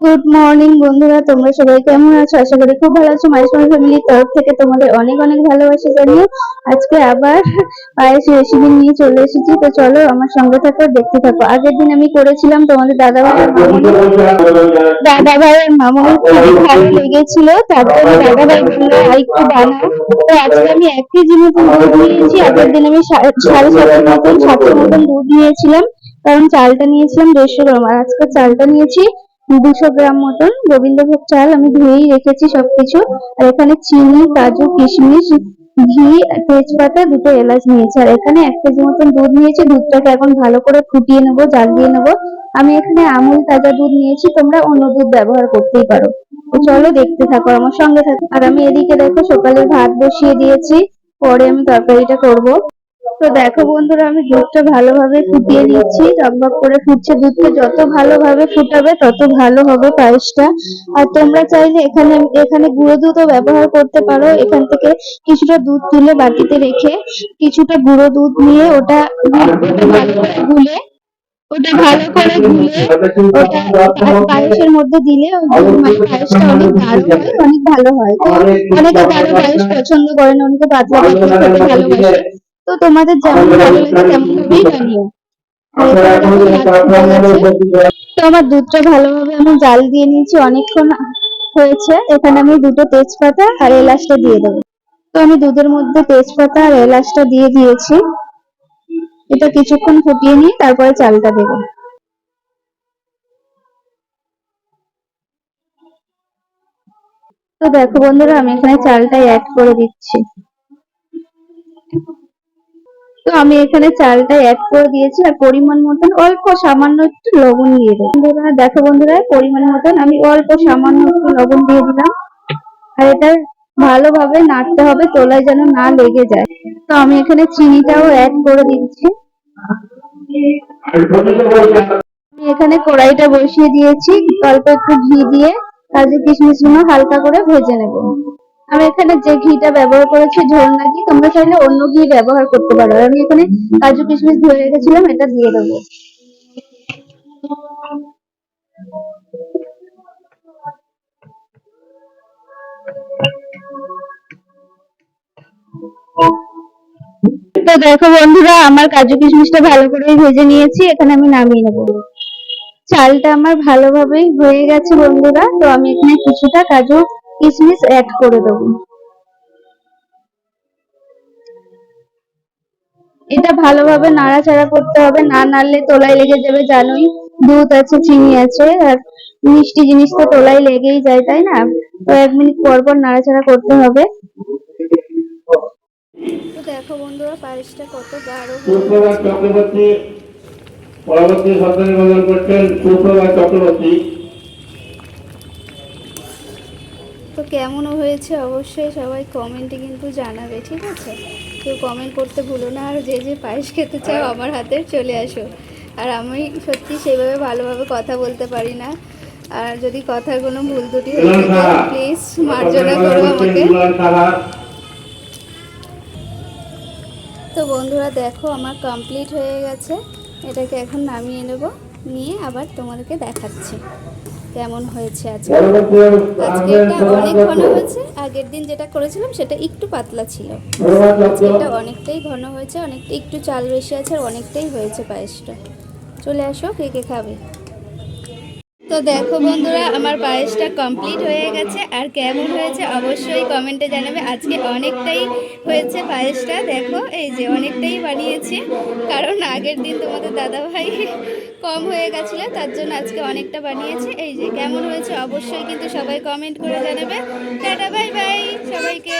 Good morning বন্ধুরা তোমরা সবাই কেমন আছো? আশা করি খুব ভালো আছো। মাইসমাই ফ্যামিলির তরফ থেকে তোমাদের অনেক অনেক ভালোবাসা জানিয়ে আজকে আবার পায়েস রেসিপি নিয়ে চলে এসেছি। তো চলো আমার সঙ্গে থাকো দেখতে থাকো। আগের দিন আমি করেছিলাম তোমাদের দাদা ভাইয়ের মামনি দাদা ভাইয়ের মামনি খুব ভালো লেগেছিল তার জন্য দাদা ভাই বলল আর একটু বানাও। তো আজকে আমি এক কেজি মতন দুধ নিয়েছি আগের দিন আমি সাড়ে সাতশো মতন সাতশো মতন দুধ নিয়েছিলাম কারণ চালটা নিয়েছিলাম দেড়শো গ্রাম। আর আজকে চালটা নিয়েছি দুশো গ্রাম মতন গোবিন্দভোগ চাল আমি ধুয়েই রেখেছি সবকিছু। আর এখানে চিনি, কাজু, কিশমিশ, ঘি, তেজপাতা দুটো এলাচ নিয়েছি। আর এখানে এক কেজি মতন দুধ নিয়েছি। দুধটাকে এখন ভালো করে ফুটিয়ে নেব জাল দিয়ে নেব। আমি এখানে আমুল তাজা দুধ নিয়েছি, তোমরা অন্য দুধ ব্যবহার করতেই পারো। চলো দেখতে থাকো আমার সঙ্গে থাকো। আর আমি এদিকে দেখো সকালে ভাত বসিয়ে দিয়েছি, পরে আমি তরকারিটা করব। তো দেখো বন্ধুরা, আমি দুধটা ভালোভাবে ফুটিয়ে নিচ্ছি। টকবক করে ফুটছে দুধটা। যত ভালোভাবে ফুটাবে, তত ভালো হবে পায়েসটা। আর তোমরা চাইলে এখানে এখানে গুঁড়ো দুধও ব্যবহার করতে পারো। এখান থেকে কিছুটা দুধ তুলে বাটিতে রেখে কিছুটা গুঁড়ো দুধ নিয়ে ওটা গুলে, ওটা ভালো করে ওটা পায়েসের মধ্যে দিলে মানে পায়েসটা অনেক হয়, অনেক ভালো হয়। অনেকে গাঢ় পায়েস পছন্দ করে না, অনেকে পাতলা ভালোবাসে। তো তোমাদের যেমন ভালো লাগে বানিও। তো আমার দুধটা ভালোভাবে আমি জাল দিয়ে নিয়েছি অনেকক্ষণ হয়েছে। এখানে আমি দুটো তেজপাতা আর এলাচটা দিয়ে দেবো। তো আমি দুধের মধ্যে তেজপাতা আর এলাচটা দিয়ে দিয়েছি। এটা কিছুক্ষণ ফুটিয়ে নিয়ে তারপরে চালটা দেবো। তো দেখো বন্ধুরা আমি এখানে চালটা অ্যাড করে দিচ্ছি। তো আমি এখানে চালটা অ্যাড করে দিয়েছি আর পরিমাণ মতন অল্প সামান্য একটু লবণ দিয়ে দেবো। বন্ধুরা, দেখো বন্ধুরা, পরিমাণ মতন আমি অল্প সামান্য একটু লবণ দিয়ে দিলাম। আর এটা ভালোভাবে নাড়তে হবে, তোলায় যেন না লেগে যায়। তো আমি এখানে চিনিটাও অ্যাড করে দিচ্ছি। আমি এখানে কড়াইটা বসিয়ে দিয়েছি, অল্প একটু ঘি দিয়ে। কাজু কিশমিশ হালকা করে ভেজে নেব। আমি এখানে যে ঘিটা ব্যবহার করেছি ঝর্ণা ঘি তোমরা চাইলে অন্য ঘি ব্যবহার করতে পারো। আমি এখানে কাজু কিশমিশ ধরে রেখেছিলাম, এটা দিয়ে দেবো। তো দেখো বন্ধুরা, আমার কাজু কিশমিশটা ভালো করে ভেজে নিয়েছি, এখানে আমি নামিয়ে নেব। চালটা আমার ভালোভাবেই হয়ে গেছে বন্ধুরা, তো আমি এখানে কিছুটা কাজু কিশমিশ অ্যাড করে দেবো। এটা ভালোভাবে নাড়াচাড়া করতে হবে না নাড়লে তোলায় লেগে যাবে জানোই। দুধ আছে চিনি আছে আর মিষ্টি জিনিস তো তোলায় লেগেই যায় তাই না? তো এক মিনিট পর পর নাড়াচাড়া করতে হবে। তো দেখো বন্ধুরা পায়েসটা কত গাঢ় সুপ্রভাত চক্রবর্তী পরবর্তী সন্তান নিবেদন করছেন সুপ্রভাত চক্রবর্তী। তো কেমন হয়েছে অবশ্যই সবাই কমেন্টে কিন্তু জানাবে ঠিক আছে? কেউ কমেন্ট করতে ভুলো না আর যে যে পায়েস খেতে চাও আমার হাতে চলে আসো। আর আমি সত্যি সেভাবে ভালোভাবে কথা বলতে পারি না। আর যদি কথার কোনো ভুল ত্রুটি হয়ে থাকে প্লিজ মার্জনা করো আমাকে। তো বন্ধুরা দেখো আমার কমপ্লিট হয়ে গেছে। এটাকে এখন নামিয়ে নেব নিয়ে আবার তোমাদেরকে দেখাচ্ছি। কেমন হয়েছে আজকে? আজকে এটা অনেক ঘন হয়েছে। আগের দিন যেটা করেছিলাম সেটা একটু পাতলা ছিল। আজকে এটা অনেকটাই ঘন হয়েছে অনেকটা একটু চাল বেশি আছে আর অনেকটাই হয়েছে পায়েসটা। চলে আসো কে কে খাবে? তো দেখো বন্ধুরা, আমার পায়েসটা কমপ্লিট হয়ে গেছে। আর কেমন হয়েছে অবশ্যই কমেন্টে জানাবে। আজকে অনেকটাই হয়েছে পায়েসটা, দেখো, এই যে অনেকটাই বানিয়েছি। কারণ আগের দিন তোমাদের দাদাভাই কম হয়ে গেছিল, তার জন্য আজকে অনেকটা বানিয়েছি। এই যে কেমন হয়েছে অবশ্যই কিন্তু সবাই কমেন্ট করে জানাবে। টাটা বাই বাই সবাইকে।